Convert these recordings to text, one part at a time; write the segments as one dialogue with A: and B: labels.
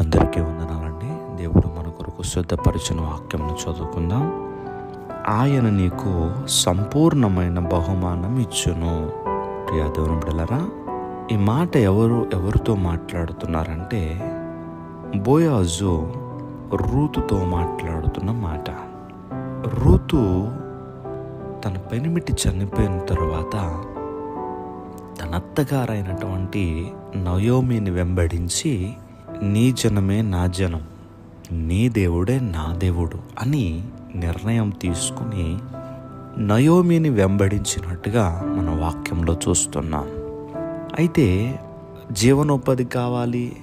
A: అందరికీ వందనాలండి. దేవుడు మన కొరకు శుద్ధపరిచిన వాక్యంను చదువుకుందాం. ఆయన నీకు సంపూర్ణమైన బహుమానం ఇచ్చును. ప్రియా దేవుని ఈ మాట ఎవరు ఎవరితో మాట్లాడుతున్నారంటే బోయాజు రూతుతో మాట్లాడుతున్న మాట. రూతు తన పెనిమిటి చనిపోయిన తర్వాత తన అత్తగారైనటువంటి నయోమిని వెంబడించి నీ జనమే నా జనం నీ దేవుడే నా దేవుడు అని నిర్ణయం తీసుకుని నయోమిని వెంబడించినట్టుగా మన వాక్యంలో చూస్తున్నాం. అయితే జీవనోపాధి కావాలి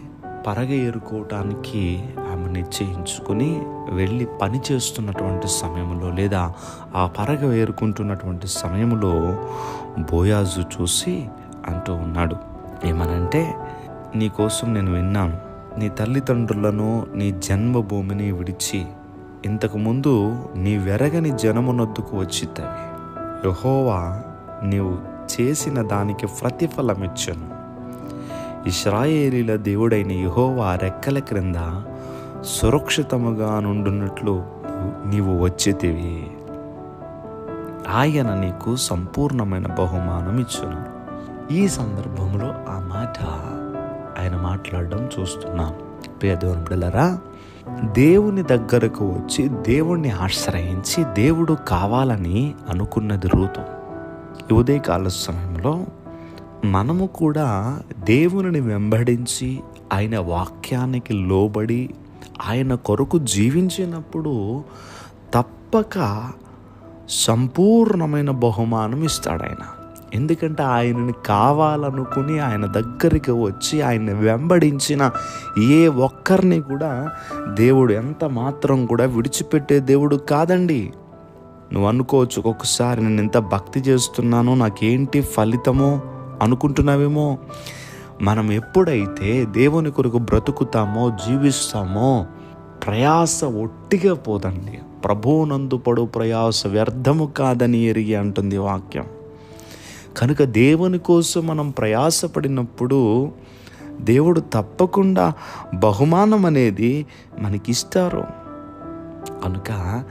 A: పరగ ఏరుకోవటానికి ఆమె నిశ్చయించుకుని వెళ్ళి పని చేస్తున్నటువంటి సమయంలో లేదా ఆ పరగ ఏరుకుంటున్నటువంటి సమయంలో బోయాజు చూసి అంటూ ఉన్నాడు. ఏమనంటే నీకోసం నేను విన్నాను. నీ తల్లిదండ్రులను నీ జన్మభూమిని విడిచి ఇంతకుముందు నీ వెరగని జనమునొద్దుకు వచ్చిద్దవి యహోవా నీవు చేసిన దానికి ప్రతిఫలమిచ్చను. ఇస్రాయేలీల దేవుడైన యహోవా రెక్కల క్రింద సురక్షితముగా నుండున్నట్లు నీవు వచ్చేతివి. ఆయన నీకు సంపూర్ణమైన బహుమానం ఇచ్చును ఈ సందర్భంలో ఆ మాట ఆయన మాట్లాడడం చూస్తున్నాం. పేదోని బిడ్డలరా దేవుని దగ్గరకు వచ్చి దేవుణ్ణి ఆశ్రయించి దేవుడు కావాలని అనుకున్నది రూతు ఈ ఉదయకాల సమయంలో మనము కూడా దేవుని వెంబడించి ఆయన వాక్యానికి లోబడి ఆయన కొరకు జీవించినప్పుడు తప్పక సంపూర్ణమైన బహుమానం ఇస్తాడు ఆయన. ఎందుకంటే ఆయనని కావాలనుకుని ఆయన దగ్గరికి వచ్చి ఆయన వెంబడించిన ఏ ఒక్కరిని కూడా దేవుడు ఎంత మాత్రం కూడా విడిచిపెట్టే దేవుడు కాదండి. నువ్వు అనుకోవచ్చు ఒక్కొక్కసారి నేను ఎంత భక్తి చేస్తున్నానో నాకేంటి ఫలితమో అనుకుంటున్నావేమో. మనం ఎప్పుడైతే దేవుని కొరకు బ్రతుకుతామో జీవిస్తామో ప్రయాస ఒట్టిగా పోదండి. ప్రభువునందు పడు ప్రయాస వ్యర్థము కాదని ఎరిగి అంటుంది వాక్యం. కనుక దేవుని కోసం మనం ప్రయాసపడినప్పుడు దేవుడు తప్పకుండా బహుమానం అనేది మనకిస్తారు. కనుక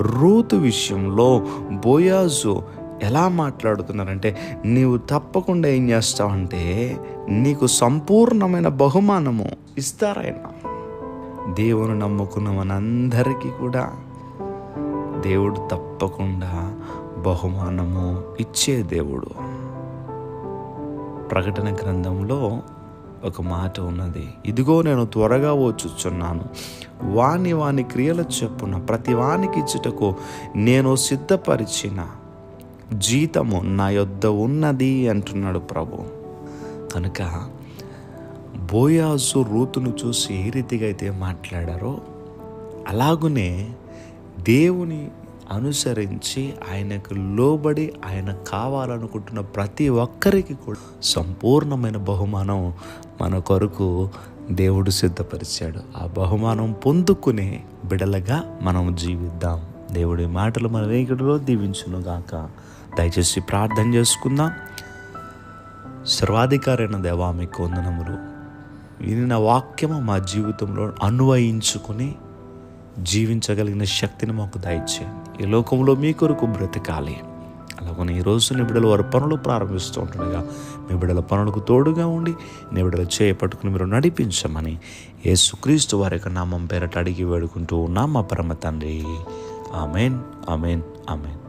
A: రూతు విషయంలో బోయాజు ఎలా మాట్లాడుతున్నారంటే నీవు తప్పకుండా ఏం చేస్తావంటే నీకు సంపూర్ణమైన బహుమానము ఇస్తారాయన. దేవుని నమ్ముకున్న మనందరికీ కూడా దేవుడు తప్పకుండా బహుమానము ఇచ్చే దేవుడు. ప్రకటన గ్రంథంలో ఒక మాట ఉన్నది. ఇదిగో నేను త్వరగా వచ్చుచున్నాను వాని వాని క్రియల చెప్పున ప్రతి వానికి ఇచ్చుటకు నేను సిద్ధపరిచిన జీతము నా యొద్ద ఉన్నది అంటున్నాడు ప్రభు. కనుక బోయాసు రూతును చూసి ఏ రీతిగా అయితే మాట్లాడారో అలాగునే దేవుని అనుసరించి ఆయనకు లోబడి ఆయన కావాలనుకుంటున్న ప్రతి ఒక్కరికి కూడా సంపూర్ణమైన బహుమానం మన కొరకు దేవుడు సిద్ధపరిచాడు. ఆ బహుమానం పొందుకునే బిడలగా మనం జీవిద్దాం. దేవుడి మాటలు మన వేగుడిలో దీవించును గాక దయచేసి ప్రార్థన చేసుకుందాం. సర్వాధికారైన దేవా మీకు వందనములు. వినిన వాక్యము మా జీవితంలో అన్వయించుకుని జీవించగలిగిన శక్తిని మాకు దయచేయండి. ఈ లోకంలో మీ కొరకు బ్రతకాలి. అలాగని ఈ రోజు నిబిడల వారి పనులు ప్రారంభిస్తూ ఉంటుండగా మీ బిడల పనులకు తోడుగా ఉండి నిబిడలు చేపట్టుకుని మీరు నడిపించమని యేసుక్రీస్తు వారి యొక్క నామం పేరట అడిగి వేడుకుంటూ ఉన్నాం మా పరమ తండ్రి. Amen amen amen.